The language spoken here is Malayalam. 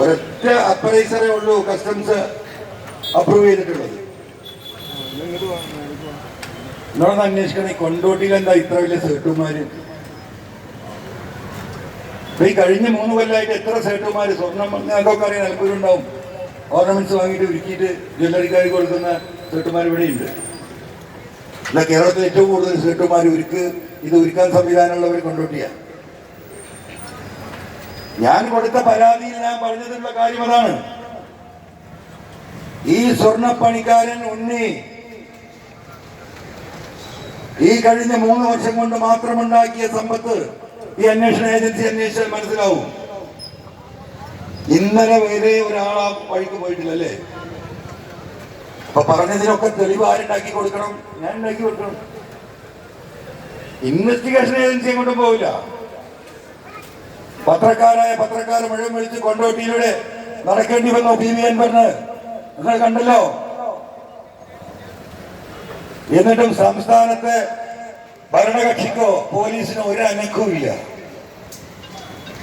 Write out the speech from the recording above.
ഒരൊറ്റ അപ്രൈസറേ ഉള്ളൂ കസ്റ്റംസ് അപ്രൂവ് ചെയ്തിട്ടുള്ളത്. നിങ്ങളൊന്ന് അന്വേഷിക്കണം ഈ കൊണ്ടോട്ടിയിൽ എന്താ ഇത്ര വലിയ സേട്ടുമാര്. ഈ കഴിഞ്ഞ മൂന്ന് കൊല്ലമായിട്ട് എത്ര സേട്ടുമാര്? സ്വർണം ഞങ്ങൾക്കൊക്കെ അറിയാൻ നിലമ്പൂരുണ്ടാവും ഓർണമെന്റ്സ് വാങ്ങിയിട്ട് ഉരുക്കിയിട്ട് ജ്വല്ലറിക്കാർക്ക് കൊടുക്കുന്ന സേട്ടുമാർ ഇവിടെയുണ്ട്. അല്ല കേരളത്തിൽ ഏറ്റവും കൂടുതൽ സേട്ടുമാർ ഉരുക്ക് ഇത് ഉരുക്കാൻ സംവിധാനമുള്ളവർ കൊണ്ടോട്ടിയാണ് ഞാൻ കൊടുത്ത പരാതിയിൽ ഞാൻ പറഞ്ഞതിന്റെ കാര്യം അതാണ്. ഈ സ്വർണപ്പണിക്കാരൻ ഉണ്ണി ഈ കഴിഞ്ഞ മൂന്ന് വർഷം കൊണ്ട് മാത്രമുണ്ടാക്കിയ സമ്പത്ത് ഈ അന്വേഷണ ഏജൻസി അന്വേഷിച്ചാൽ മനസ്സിലാവും. ഇന്നലെ വരെ ഒരാൾ ആ വഴിക്ക് പോയിട്ടില്ല അല്ലേ അപ്പൊ പറഞ്ഞതിനൊക്കെ തെളിവ് ആരുണ്ടാക്കി കൊടുക്കണം? ഞാൻ ഉണ്ടാക്കി കൊടുക്കണം. ഇൻവെസ്റ്റിഗേഷൻ ഏജൻസിയെ കൊണ്ടും പോവില്ല. പത്രക്കാരായ പത്രക്കാർ മുഴുവൻ വിളിച്ച് കൊണ്ടോട്ടിയിലൂടെ നടക്കേണ്ടി വന്നു പി വി അൻപറിന് നിങ്ങൾ കണ്ടല്ലോ? എന്നിട്ടും സംസ്ഥാനത്തെ ഭരണകക്ഷിക്കോ പോലീസിനോ ഒരു അനക്കവും ഇല്ല